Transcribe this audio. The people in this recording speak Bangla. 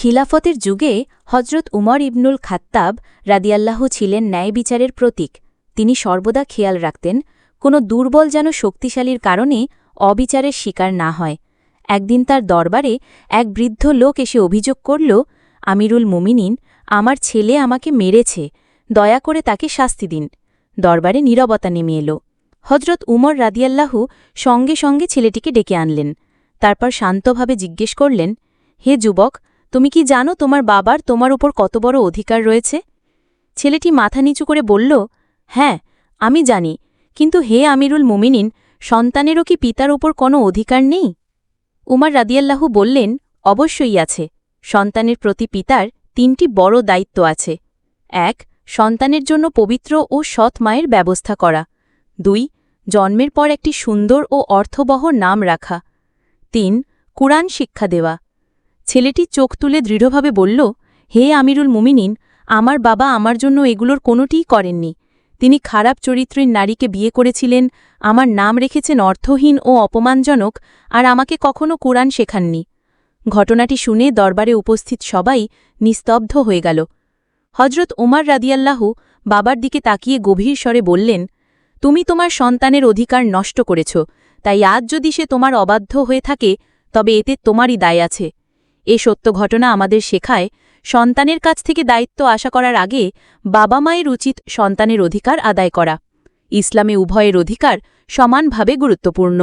খিলাফতের যুগে হজরত উমর ইবনুল খাত্তাব রাদিয়াল্লাহ ছিলেন ন্যায় বিচারের প্রতীক। তিনি সর্বদা খেয়াল রাখতেন, কোনো দুর্বল যেন শক্তিশালীর কারণে অবিচারের শিকার না হয়। একদিন তার দরবারে এক বৃদ্ধ লোক এসে অভিযোগ করল, আমিরুল মুমিনিন, আমার ছেলে আমাকে মেরেছে, দয়া করে তাকে শাস্তি দিন। দরবারে নীরবতা নেমে এলো। হজরত উমর রাদিয়াল্লাহু সঙ্গে সঙ্গে ছেলেটিকে ডেকে আনলেন। তারপর শান্তভাবে জিজ্ঞেস করলেন, হে যুবক তুমি কি জানো তোমার বাবার তোমার উপর কত বড় অধিকার রয়েছে? ছেলেটি মাথা নিচু করে বলল হ্যাঁ আমি জানি। কিন্তু হে আমিরুল মুমিনিন, সন্তানেরও কি পিতার ওপর কোনো অধিকার নেই? উমার রাদিয়াল্লাহু বললেন, অবশ্যই আছে। সন্তানের প্রতি পিতার তিনটি বড় দায়িত্ব আছে। এক, সন্তানের জন্য পবিত্র ও সৎ মায়ের ব্যবস্থা করা। দুই, জন্মের পর একটি সুন্দর ও অর্থবহ নাম রাখা। তিন, কুরআন শিক্ষা দেওয়া। ছেলেটি চোখ তুলে দৃঢ়ভাবে বলল, হে আমিরুল মুমিনিন, আমার বাবা আমার জন্য এগুলোর কোনোটিই করেননি। তিনি খারাপ চরিত্রের নারীকে বিয়ে করেছিলেন, আমার নাম রেখেছেন অর্থহীন ও অপমানজনক, আর আমাকে কখনো কোরআন শেখাননি। ঘটনাটি শুনে দরবারে উপস্থিত সবাই নিস্তব্ধ হয়ে গেল। হজরত ওমার রাদিয়াল্লাহু বাবার দিকে তাকিয়ে গভীর স্বরে বললেন, তুমি তোমার সন্তানের অধিকার নষ্ট করেছ, তাই আজ যদি সে তোমার অবাধ্য হয়ে থাকে, তবে এতে তোমারই দায় আছে। এ সত্য ঘটনা আমাদের শেখায়, সন্তানের কাছ থেকে দায়িত্ব আশা করার আগে বাবা মায়ের উচিত সন্তানের অধিকার আদায় করা। ইসলামে উভয়ের অধিকার সমানভাবে গুরুত্বপূর্ণ।